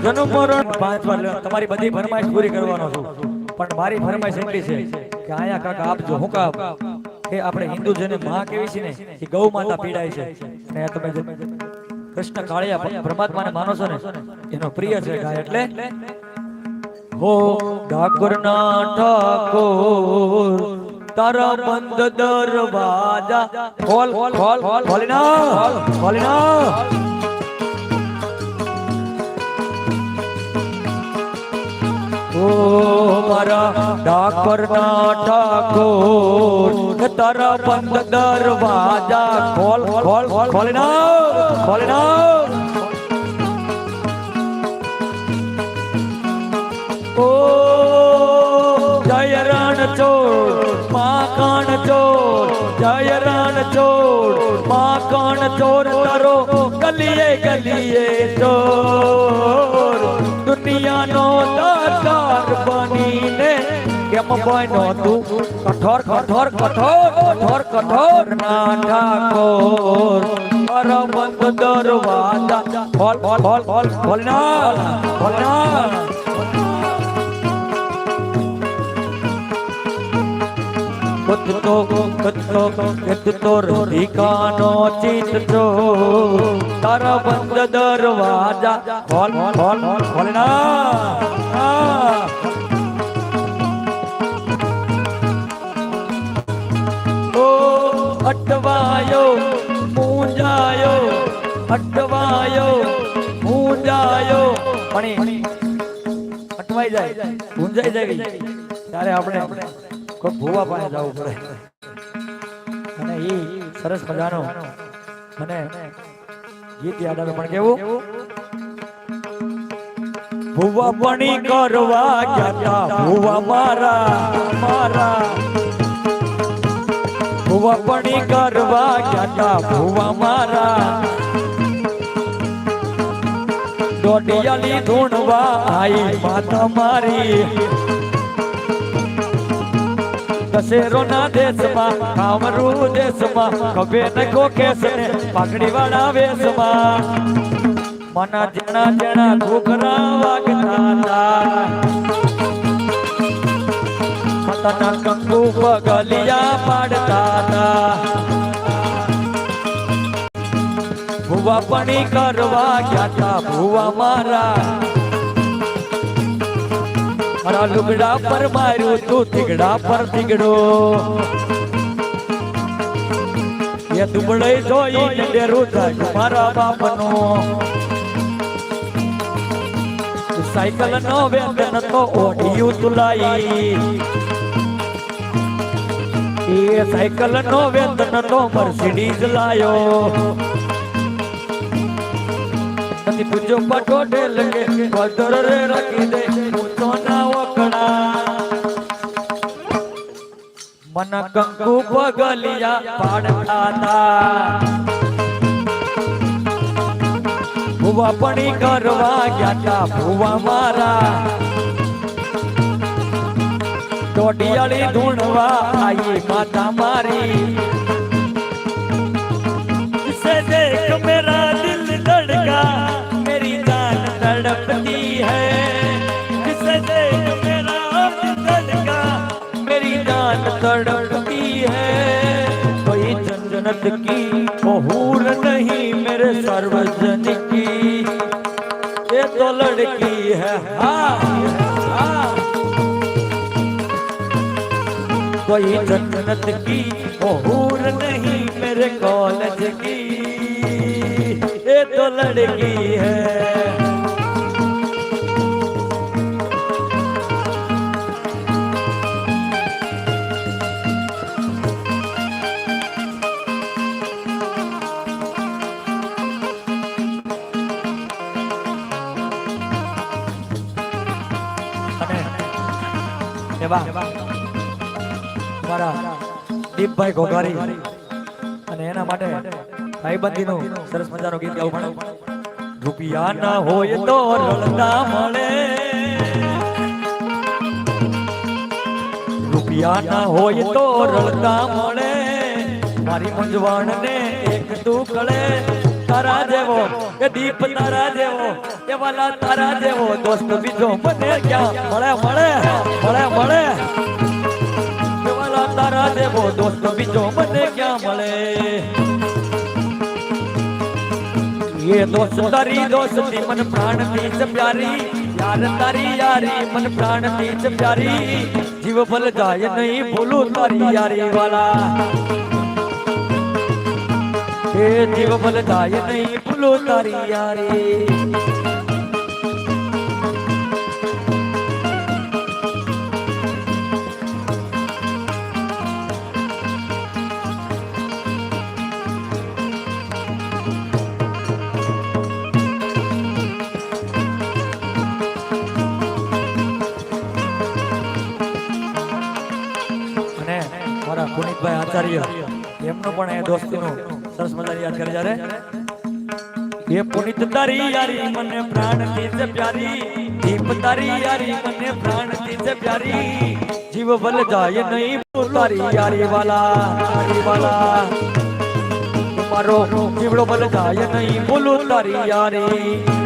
જન્મ પાંચ વાર તમારી બધી ફરમાઈશ પૂરી કરવાનો છું પણ મારી ફરમાઈશ એટલી છે કે અહીંયા કાકા આપજો હું કામ કે આપણે હિન્દુ જેને માં કેવી છે ને એ ગૌ માતા પીડાય છે ને તમે કૃષ્ણ કાળિયા પરમાત્માને માનો છો ને એનો પ્રિય છે ગાય એટલે હો ઠાકોર ના ઠાકોર તારા બંધ દરવાજા ખોલ ખોલ ખોલી ના ખોલી ના મારા ઠાકોર ના ઠાકોર તારા બંધ દરવાજા ખોલ ખોલ ખોલી ના ખોલી ના ઓ જય રણ ચોર માખણ ચોર જય રણ ચોર માખણ ચોર તારો ગલીએ ગલીએ ચોર દુનિયાનો કેમ બનો તું કઠોર કઠોર કઠોર કઠોર કઠોર ના ઠાકોર પરમંત દરવાજા ખોલ ખોલ ખોલ ખોલ ખોલ ના ખોલ ના કૂદતો કૂદતો કૂદતો રધિકાનો ચિત છો તારા બંધ દરવાજા ખોલ ખોલ ખોલ અટવાયો મૂંઝાયો પણ અટવાઈ જાય મૂંઝાઈ જાય ત્યારે આપણે કોઈ ભૂવા પાસે જવું પડે. અને એ સરસ મજાનો મને ગીત યાદ આવે. પણ કેવું? ભૂવા પણી કરવા ગયા ભૂવા મારા મારા. ભૂવા પણી કરવા ગયા ભૂવા મારા. દોડિયાલી ધૂણવા આઈ માતા મારી દશેરો ના દેશમાં કામરૂ દેશમાં ખભે ને કોકેશ ને પાઘડી વાળા વેશમાં મના જણા જણા ઘૂઘરા વાગતા હતા મતના કંકુ પગલિયા પાડતા હતા ભુવા પણી કરવા ગયા તા ભુવા મારા. મારા લુગડા પર માર્યું તું થીગડા પર થીગડો એ દુબળે જોઈ ને ડેરું થાય મારા બાપનો. સાયકલ નો વેતન તો ઓઢિયું તુલાઈ એ સાયકલ નો વેતન તો મર્સિડીઝ લાયો. નથી પૂજો પાટો ઢેલ કે પદર રે રાખી દે પૂછો ના વકડા મન કંકુ પગલિયા પાડતા તા ભુવા પણી કરવા ગયા તા ભુવા મારા દોડિયાળી ધૂણવા આઈ માતા મારી जन्नत की, बहूर नहीं मेरे सर्वजन की। ये तो लड़की है हाँ हाँ। कोई जन्नत की, बहूर नहीं मेरे कॉलेज की। ये तो लड़की है। દીપભાઈ ઘોઘારી. અને એના માટે ભાઈબંધીનું સરસ મજાનું ગીત ગાવું પણ રૂપિયા ના હોય તો રળતા મળે. રૂપિયા ના હોય તો રળતા મળે. મારી મૂંઝવણ ને એક તું કળે તારા જેવો એ દીપ તારા જેવો એ વાલા તારા જેવો. દોસ્ત બીજો મને ક્યાં મળે મળે મળે મળે. ना देवो दोस्त, बीजो मने क्या मले? ये दोस्त तारी दोस्त मन प्राण बीच प्यारी, यार तारी यारी, मन प्राण बीच प्यारी। जीव बल जाए नहीं बोलू तारी यारी वाला। ये जीव बल जाए नहीं बोलू तारी यारी। પુનિતભાઈ આચાર્ય, એમનો પણ એ દોસ્તીનો સરસ મજાની યાદ કરે જ્યારે? એ પુનિત તારી યારી મને પ્રાણથી પ્યારી, દીપ તારી યારી મને પ્રાણથી પ્યારી, જીવ બલ જાય નહીં ભૂલ તારી યારી વાલા યારી વાલા. મારો જીવડો બલ જાય નહીં બોલું તારી યારી.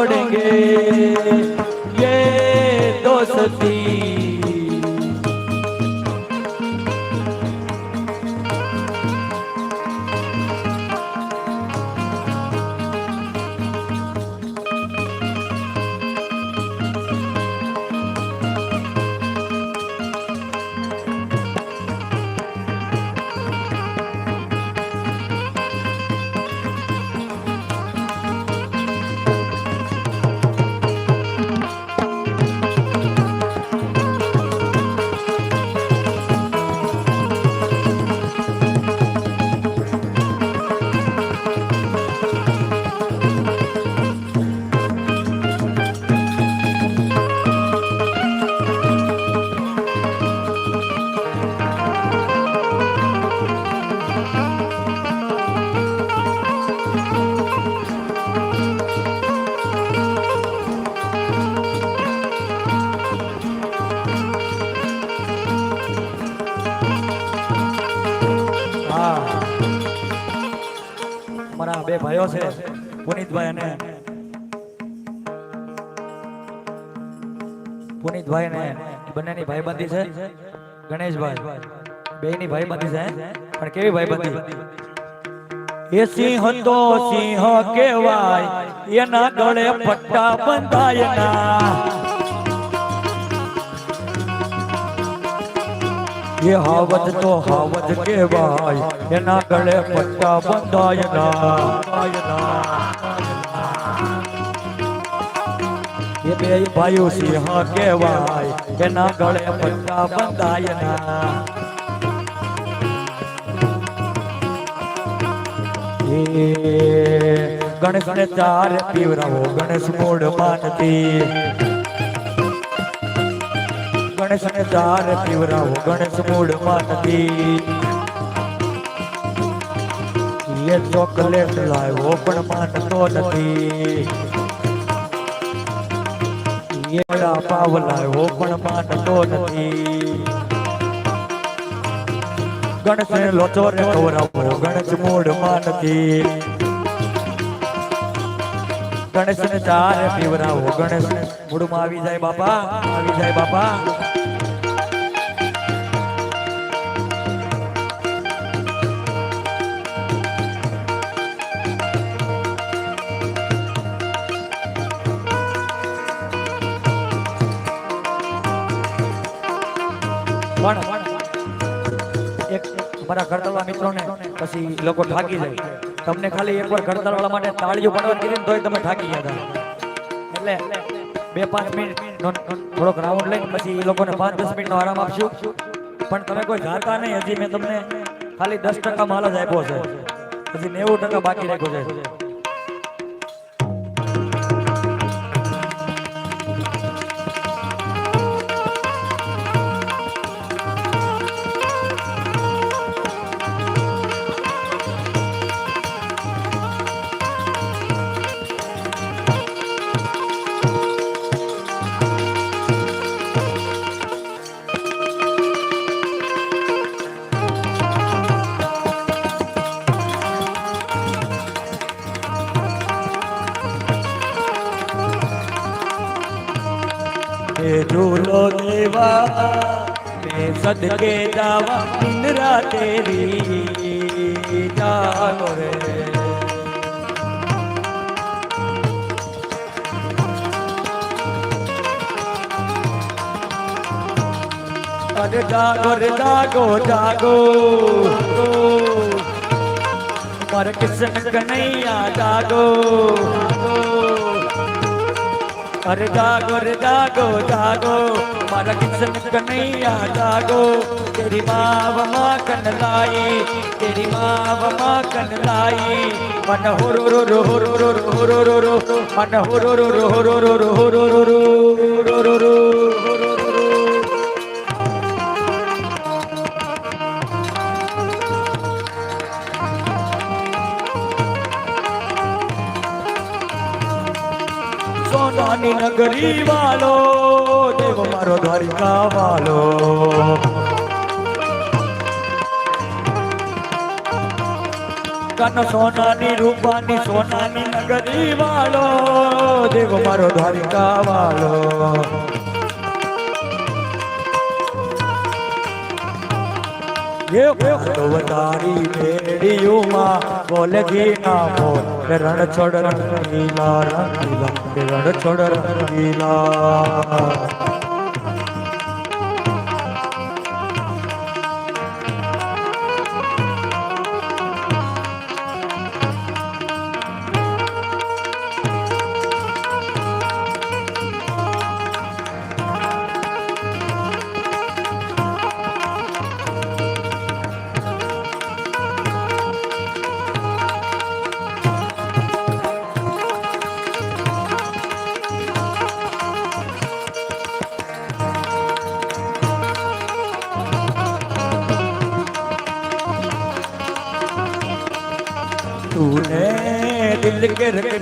छोड़ेंगे ये दोस्ती મારા બે ભાઈઓ છે, પુનિતભાઈ અને પુનિતભાઈ અને બંનેની ભાઈબંધી છે, ગણેશભાઈ. બેયની ભાઈબંધી છે પણ કેવી ભાઈબંધી? એ સિંહ તો સિંહ કેવાય એના ગળે પટ્ટા બંધાય ના એ હાવત તો હાવત કહેવાય, એના ગળે પટ્ટા બંધાય ના એ બે ભાઈઓ સિંહ કહેવાય, એના ગળે પટ્ટા બંધાય ના ગણેશ ચાર પીવરાવો ગણેશ મોડ માનતી. ગણેશ ને ચાર પીવરાવો ગણેશ મૂળ માનતી એ ચોકલેટ લાવ્યો પણ માનતો નથી એ પાવ લાવ્યો પણ માનતો નથી ગણેશ ને લોચો ને ખવડાવો ગણેશ મૂળ માનતી ગણેશ ને ચાર પીવરાવો ગણેશ મૂળમાં આવી જાય બાપા આવી જાય બાપા પણ એક મારા ઘરતલવા મિત્રોને પછી લોકો થાકી જાય. તમને ખાલી એકવાર ઘરતલવાળા માટે તાળીઓ પાડવાની કીધી તોય તમે થાકી ગયા એટલે બે પાંચ મિનિટ થોડોક રાઉન્ડ લઈને પછી એ લોકોને પાંચ દસ મિનિટનો આરામ આપશું. પણ તમે કોઈ જાતા નહીં. હજી મેં તમને ખાલી દસ ટકા માલ જ આપ્યો છે. હજી નેવું ટકા બાકી રાખ્યો છે. सदके दावा इंदिरा तेरी जानो रे। अरे जागो रे जागो जागो। पर किसन कन्हैया जागो। अरे जागो रे जागो जागो। बालक सन कन्हैया जागो तेरी माँ वमा कन लाई तेरी माँ वमा कन लाई मन हो रो रो रो हो रो रो रो रो रो रो मन हो रो रो रो हो रो रो रो हो रो रो रो रो रो रो सोनानी नगरी वालों મારો દ્વારિકા વાલો સોનાની રૂપાની સોનાની નગરી વાળો દેવો મારો દ્વારિકા વાળો અવતારી મેળીઓમાં બોલ ઘીના બોલ રણ છોડ રંગીલા રંગીલા રણ છોડ રંગીલા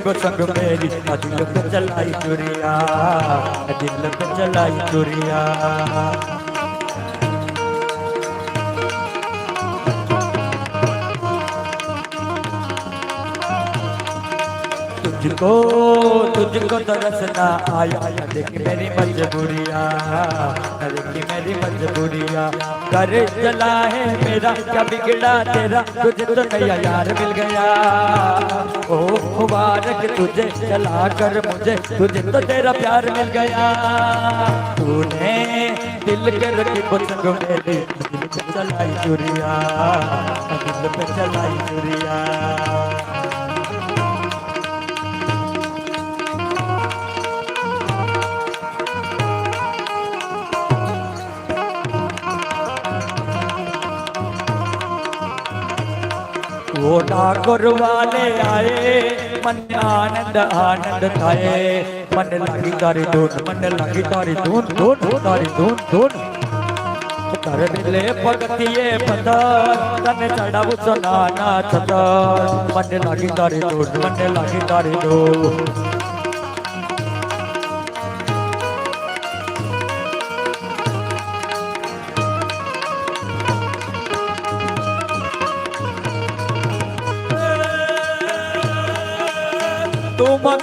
के संग मेरी दिल पे चलाई चुरिया दिल पे चलाई चुरिया तुझको तुझको तरसना आया, देख मेरी मजबूरिया, देख मेरी मजबूरिया। कर चला है मेरा, क्या बिगड़ा तेरा? तुझे तो नया यार मिल गया। ओ, मुबारक तुझे चला कर मुझे, तुझे तो तेरा प्यार मिल गया। तूने दिल के रखी पसंग मेरी दिल पे चलाई चुरिया, दिल पे चलाई चुरिया। छोटा गुरुवाले आए, मन आनंद आनंद थाए। मन लगी तारी धुन, मन लगी तारी धुन धुन, तारी धुन धुन। कर मिले भगतिए पदर, तन चढ़ाव सुनाना छतर। मन लगी तारी धुन, मन लगी तारी धुन।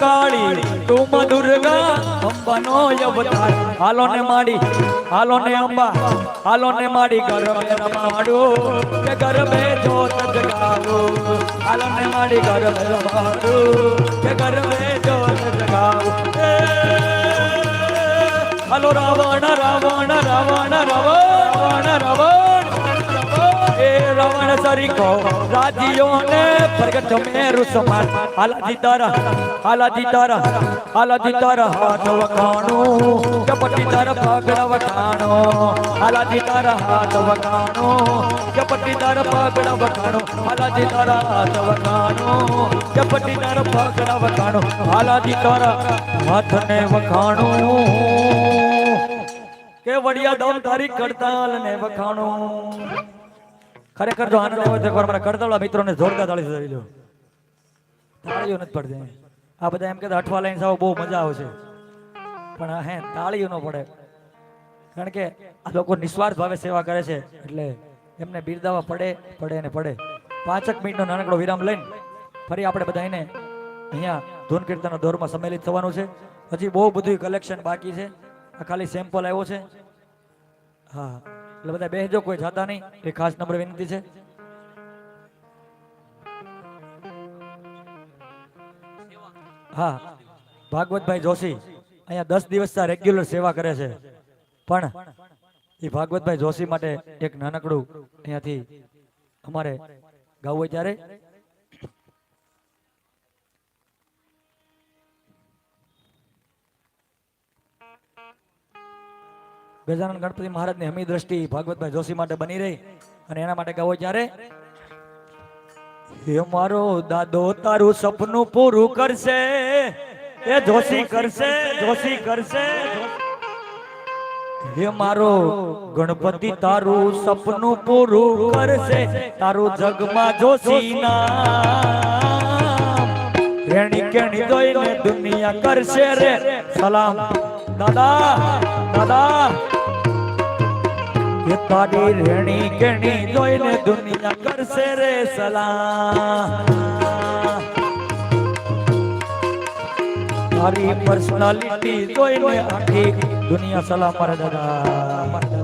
કાળી, તું દુર્ગા, અંબાનો અવતાર. હાલો ને માડી, હાલો ને અંબા, હાલો ને માડી, ગરબે રમાડો, કે ગરબે જોત જગાવો હાલો ને માડી, ગરબે રમાડો, કે ગરબે જોત જગાવો હાલો રાવણ રાવણ રાવણ રાવણ રાવણ એ રાવણ સરીકો રાજ્યોને પ્રગટ મેરુ સમાન હાલાજી તારા હાલાજી તારા હાલાજી તારા. હાથ વખાણું કપટી તર પગડ વખાણો. હાલાજી તારા, હાથ વખાણો કપટી તર પગડ વખાણો. હાલાજી તારા, હાથ વખાણો કપટી તર પગડ વખાણો. હાલાજી તારા, હાથને વખાણું. કે વડિયા દમ તારી કરતાલ ને વખાણું. ખરેખર જો આનંદ હોય તો એકવાર મારા કરતાળા મિત્રોને જોરદાર તાળી કરી લો તાળીઓ નથી પડતી. આ બધા એમ કહેતા અઠવા લાઈન સાવ બહુ મજા આવશે પણ આ હે, તાળીઓ ન પડે. કારણ કે આ લોકો નિસ્વાર્થ ભાવે સેવા કરે છે. એટલે એમને બિરદાવા પડે પડે ને પડે. પાંચક મિનિટનો નાનકડો વિરામ લઈને ફરી આપણે બધા એને અહીંયા ધૂન કીર્તનના દોરમાં સંમેલિત થવાનું છે. હજી બહુ બધું કલેક્શન બાકી છે. આ ખાલી સેમ્પલ આવ્યો છે. હા. એટલે બધા બેસજો કોઈ જાતા નહીં. એ ખાસ નંબર વિનંતી છે. હા, ભાગવતભાઈ જોશી અહીંયા દસ દિવસ રેગ્યુલર સેવા કરે છે. પણ એ ભાગવતભાઈ જોશી માટે એક નાનકડું અહીંયાથી અમારે ગાવું હોય ત્યારે ગજાનન ગણપતિ મહારાજની હમી દ્રષ્ટિ ભાગવતભાઈ જોશી માટે બની રહી અને એના માટે ગાવો જ્યારે, હે મારો દાદો, તારું સપનું પૂરું કરશે. એ જોશી કરશે જોશી કરશે. હે મારો ગણપતિ, તારું સપનું પૂરું કરશે. તારું જગમાં જોશી ના રેણી કેણી જોઈને દુનિયા કરશે રે. સલામ. દાદા. દાદા. એ તારી રેણી કેણી જોઈને દુનિયા કરશે રે સલામ તારી પર્સનાલિટી જોઈને આખી દુનિયા દાદા મારા દાદા.